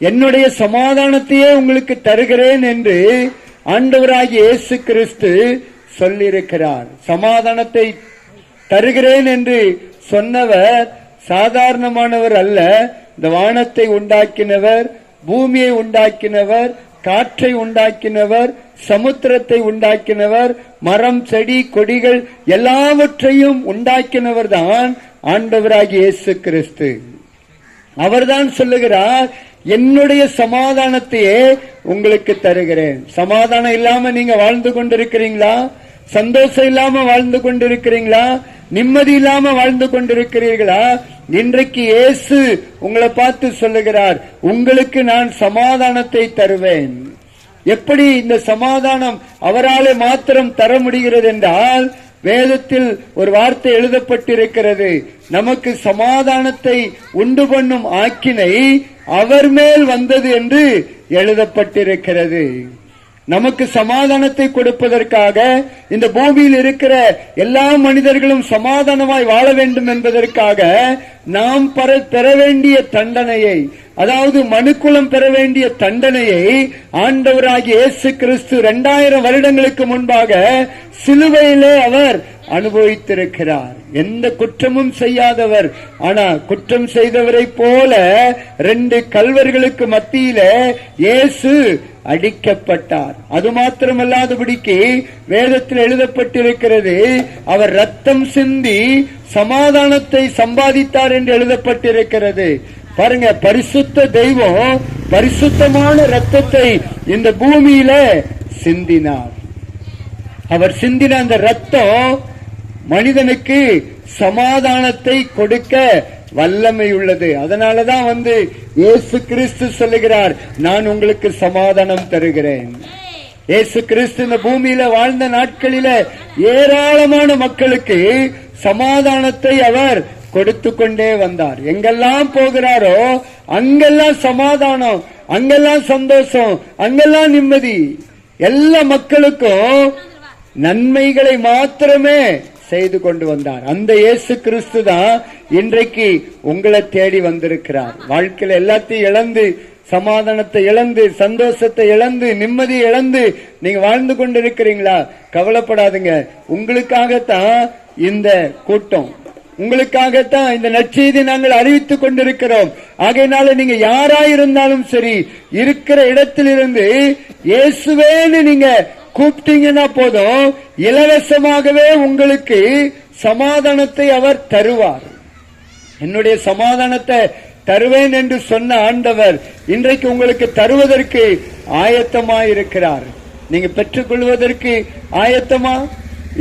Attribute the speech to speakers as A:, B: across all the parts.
A: என்னுடைய சமாதானத்தையே உங்களுக்கு தருகிறேன் என்று ஆண்டவராகிய இயேசு கிறிஸ்து சொல்லியிருக்கிறார். சமாதானத்தை தருகிறேன் என்று சொன்னவர் சாதாரணமானவர் அல்ல. இந்த வானத்தை உண்டாக்கினவர் பூமியை உண்டாக்கினவர் காற்றை உண்டாக்கினவர் சமுத்திரத்தை உண்டாக்கினவர் மரம் செடி கொடிகள் எல்லாவற்றையும் உண்டாக்கினவர் தான் ஆண்டவராகிய இயேசு கிறிஸ்து. அவர்தான் சொல்லுகிறார் என்னுடைய சமாதானத்தையே உங்களுக்கு தருகிறேன். சமாதானம் இல்லாம நீங்க வாழ்ந்து கொண்டிருக்கிறீங்களா? சந்தோஷம் இல்லாம வாழ்ந்து கொண்டிருக்கிறீங்களா? நிம்மதி இல்லாம வாழ்ந்து கொண்டிருக்கிறீர்களா? இன்றைக்கு இயேசு உங்களை பார்த்து சொல்லுகிறார் உங்களுக்கு நான் சமாதானத்தை தருவேன். எப்படி இந்த சமாதானம் அவராலே மாத்திரம் தர முடிகிறது என்றால் வேதத்தில் ஒரு வார்த்தை எழுதப்பட்டிருக்கிறது. நமக்கு சமாதானத்தை உண்டு பண்ணும் ஆக்கினை அவர் மேல் வந்தது என்று எழுதப்பட்டிருக்கிறது. நமக்கு சமாதானத்தை கொடுப்பதற்காக இந்த பூமியில் இருக்கிற எல்லா மனிதர்களும் சமாதானமாய் வாழ வேண்டும் என்பதற்காக நாம் பெற பெற வேண்டிய தண்டனையை அதாவது மனுக்குலம் பெற வேண்டிய தண்டனையை ஆண்டவராகிய இயேசு கிறிஸ்து இரண்டாயிரம் வருடங்களுக்கு முன்பாக சிலுவையிலே அவர் அனுபவித்திருக்கிறார். எந்த குற்றமும் செய்யாதவர். ஆனா குற்றம் செய்தவரை போல ரெண்டு கல்வர்களுக்கு மத்தியில இயேசு அடிக்கப்பட்டார். அது மாத்திரமல்லாதபடிக்கு வேதத்தில் எழுதப்பட்டிருக்கிறது அவர் ரத்தம் சிந்தி சமாதானத்தை சம்பாதித்தார் என்று எழுதப்பட்டிருக்கிறது. பாருங்க பரிசுத்த தெய்வம் பரிசுத்தமான ரத்தத்தை இந்த பூமியில சிந்தினார். அவர் சிந்தின அந்த ரத்தம் மனிதனுக்கு சமாதானத்தை கொடுக்க வல்லமை உள்ளது. அதனாலதான் வந்து இயேசு கிறிஸ்து சொல்லுகிறார் நான் உங்களுக்கு சமாதானம் தருகிறேன். இயேசு கிறிஸ்து இந்த பூமியில வாழ்ந்த நாட்களில ஏராளமான மக்களுக்கு சமாதானத்தை அவர் கொடுத்து கொண்டே வந்தார். எங்கெல்லாம் போகிறாரோ அங்கெல்லாம் சமாதானம் அங்கெல்லாம் சந்தோஷம் அங்கெல்லாம் நிம்மதி. எல்லா மக்களுக்கும் நன்மைகளை மாத்திரமே செய்து கொண்டு வந்தார். அந்த இயேசு கிறிஸ்து தான் இன்றைக்கு உங்களை தேடி வந்திருக்கிறார். வாழ்க்கையில எல்லாத்தையும் இழந்து சமாதானத்தை இழந்து சந்தோஷத்தை இழந்து நிம்மதி இழந்து நீங்க வாழ்ந்து கொண்டு இருக்கிறீங்களா கவலைப்படாதுங்க. உங்களுக்காகத்தான் இந்த கூட்டம். உங்களுக்காகத்தான் இந்த நற்செய்தி நாங்கள் அறிவித்துக் கொண்டிருக்கிறோம். ஆகையினால நீங்க யாராயிருந்தாலும் சரி இருக்கிற இடத்திலிருந்து இயேசுவேன்னு நீங்க கூப்பிட்டீங்கன்னா போதும் இலவசமாகவே உங்களுக்கு சமாதானத்தை அவர் தருவார். என்னுடைய சமாதானத்தை தருவேன் என்று சொன்ன ஆண்டவர் இன்றைக்கு உங்களுக்கு தருவதற்கு ஆயத்தமாயிருக்கிறார். நீங்க பெற்றுக்கொள்வதற்கு ஆயத்தமா?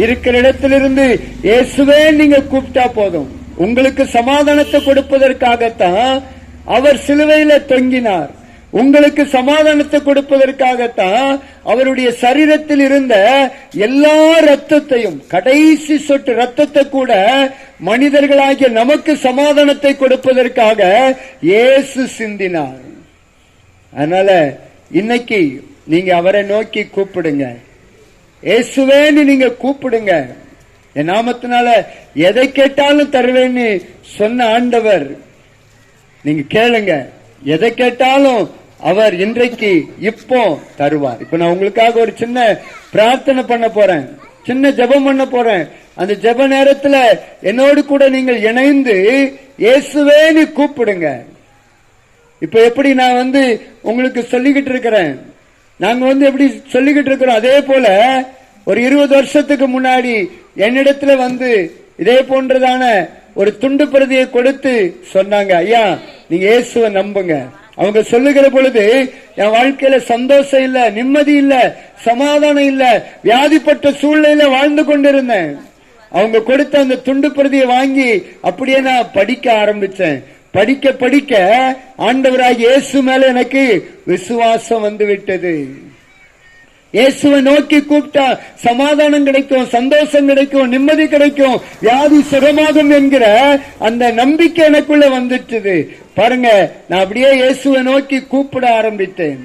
A: இருக்கிற இடத்திலிருந்து இயேசுவே நீங்க கூப்பிட்டா போதும். உங்களுக்கு சமாதானத்தை கொடுப்பதற்காகத்தான் அவர் சிலுவையில தொங்கினார். உங்களுக்கு சமாதானத்தை கொடுப்பதற்காகத்தான் அவருடைய சரீரத்தில் இருந்த எல்லா ரத்தத்தையும் கடைசி சொட்டு ரத்தத்தை கூட மனிதர்களாகிய நமக்கு சமாதானத்தை கொடுப்பதற்காக இயேசு சிந்தினார். அதனால இன்னைக்கு நீங்க அவரை நோக்கி கூப்பிடுங்க. இயேசுவேன்னு நீங்க கூப்பிடுங்க. என் நாமத்தினால எதை கேட்டாலும் தருவேன்னு சொன்ன ஆண்டவர். நீங்க கேளுங்க. எதை கேட்டாலும் அவர் இன்றைக்கு இப்போ தருவார். இப்ப நான் உங்களுக்காக ஒரு சின்ன பிரார்த்தனை பண்ண போறேன். சின்ன ஜெபம் பண்ண போறேன். அந்த ஜெப நேரத்துல என்னோடு கூட நீங்கள் இணைந்து இயேசுவேன்னு கூப்பிடுங்க. இப்ப எப்படி நான் வந்து உங்களுக்கு சொல்லிக்கிட்டு இருக்கிறேன்? நாங்க வந்து எப்படி சொல்லிக்கிட்டு இருக்கிறோம் அதே போல ஒரு இருபது வருஷத்துக்கு முன்னாடி என்னிடத்துல வந்து இதே போன்றதான ஒரு துண்டு பிரதியை கொடுத்து சொன்னாங்க ஐயா நீங்க இயேசுவை நம்புங்க. அவங்க சொல்லுகிற பொழுது என் வாழ்க்கையில சந்தோஷம் இல்ல நிம்மதி இல்ல சமாதானம் இல்ல வியாதிப்பட்ட சூழ்நிலையில வாழ்ந்து கொண்டிருந்தேன். அவங்க கொடுத்த அந்த துண்டு பிரதியை வாங்கி அப்படியே நான் படிக்க ஆரம்பிச்சேன். படிக்க படிக்க ஆண்டவராக இயேசு மேல எனக்கு விசுவாசம் வந்து விட்டது இயேசுவை நோக்கி கூப்பிட்டா சமாதானம் கிடைக்கும் சந்தோஷம் கிடைக்கும் நிம்மதி கிடைக்கும் வியாதி சுகமாகும் என்கிற அந்த நம்பிக்கை எனக்குள்ள வந்துட்டது. பாருங்க நான் அப்படியே இயேசுவை நோக்கி கூப்பிட ஆரம்பித்தேன்.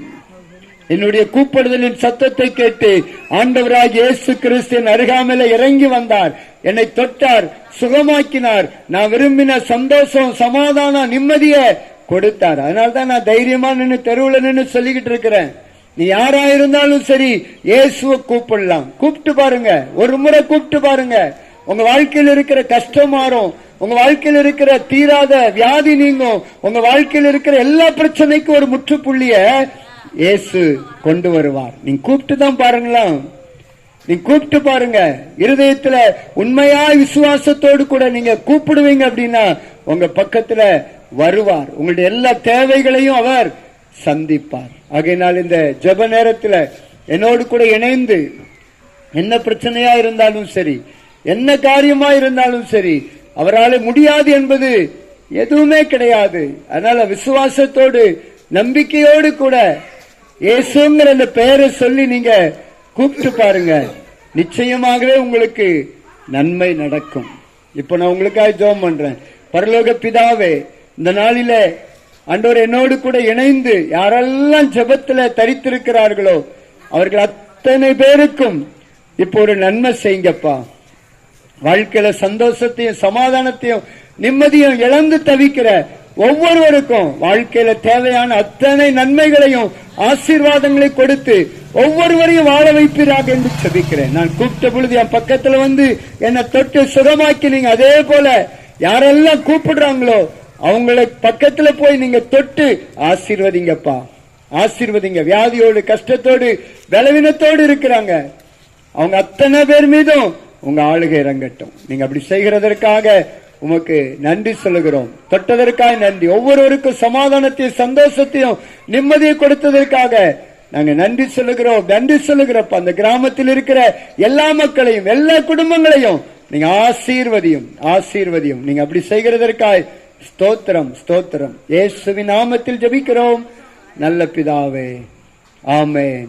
A: என்னுடைய கூப்பிடுதலின் சத்தத்தை கேட்டு ஆண்டவராக இயேசு கிறிஸ்தின் அருகாமையில இறங்கி வந்தார். என்னை தொட்டார். சுகமாக்கினார். நான் விரும்பின சந்தோஷம் சமாதானம் நிம்மதிய கொடுத்தார். அதனால்தான் நான் தைரியமா நின்று தெருவில் நின்று சொல்லிக்கிட்டு இருக்கிறேன். நீ யாரா இருந்தாலும் சரி இயேசுவை கூப்பிடலாம். கூப்பிட்டு பாருங்க. ஒரு முறை கூப்பிட்டு பாருங்க. உங்க வாழ்க்கையில் இருக்கிற கஷ்டம் மாறும். உங்க வாழ்க்கையில் இருக்கிற தீராத வியாதி நீங்கும். உங்க வாழ்க்கையில் இருக்கிற எல்லா பிரச்சனைக்கும் ஒரு முற்றுப்புள்ளிய இயேசு கொண்டு வருவார். நீங்க கூப்பிட்டு தான் பாருங்களேன். நீ கூப்பிட்டு பாருங்க. இருதயத்துல உண்மையா விசுவாசத்தோடு கூட நீங்க கூப்பிடுவீங்க அப்படின்னா உங்க பக்கத்துல வருவார். உங்களுடைய எல்லா தேவைகளையும் அவர் சந்திப்பார். ஆகையினால் இந்த ஜெப நேரத்துல என்னோடு கூட இணைந்து என்ன பிரச்சனையா இருந்தாலும் சரி என்ன காரியமா இருந்தாலும் சரி அவரால் முடியாது என்பது எதுவுமே கிடையாது. அதனால விசுவாசத்தோடு நம்பிக்கையோடு கூட இயேசுங்கிற அந்த பெயரை சொல்லி நீங்க கூப்பிட்டு பாருங்க. நிச்சயமாகவே உங்களுக்கு நன்மை நடக்கும். இப்போ நான் உங்களுக்காக ஜோம் பண்றேன். பரலோக பிதாவே இந்த நாளில அன்றோர் என்னோடு கூட இணைந்து யாரெல்லாம் ஜெபத்துல தரித்திருக்கிறார்களோ அவர்கள் அத்தனை பேருக்கும் இப்போ ஒரு நன்மை செய்யுங்கப்பா. வாழ்க்கையில சந்தோஷத்தையும் சமாதானத்தையும் நிம்மதியும் இழந்து தவிக்கிற ஒவ்வொருவருக்கும் வாழ்க்கையில தேவையான அத்தனை நன்மைகளையும் ஆசீர்வாதங்களை கொடுத்து ஒவ்வொருவரையும் வாழ வைப்பீராக என்று செபிக்கிறேன். நான் கூப்பிட்ட பொழுது என் பக்கத்துல வந்து என்னை தொட்டு சுகமாக்கினீங்க அதே போல யாரெல்லாம் கூப்பிடுறாங்களோ அவங்கள பக்கத்துல போய் நீங்க தொட்டு ஆசீர்வதிங்கப்பா. ஆசீர்வதிங்க. வியாதியோடு கஷ்டத்தோடு பலவீனத்தோடு இருக்கிறாங்க. அவங்க அத்தனை பேர் மீதும் உங்க ஆளுகை இறங்கட்டும். நீங்க அப்படி செய்கிறதற்காக உமக்கு நன்றி சொல்லுகிறோம். தொட்டதற்காக நன்றி. ஒவ்வொருவருக்கும் சமாதானத்தையும் சந்தோஷத்தையும் நிம்மதியை கொடுத்ததற்காக நாங்க நன்றி சொல்லுகிறோம் நன்றி சொல்லுகிறப்ப அந்த கிராமத்தில் இருக்கிற எல்லா மக்களையும் எல்லா குடும்பங்களையும் நீங்க ஆசீர்வதியும் ஆசீர்வதியும். நீங்க அப்படி செய்கிறதற்காய் ஸ்தோத்திரம் ஸ்தோத்திரம். இயேசுவின் நாமத்தில் ஜபிக்கிறோம். நல்ல பிதாவே. ஆமேன்.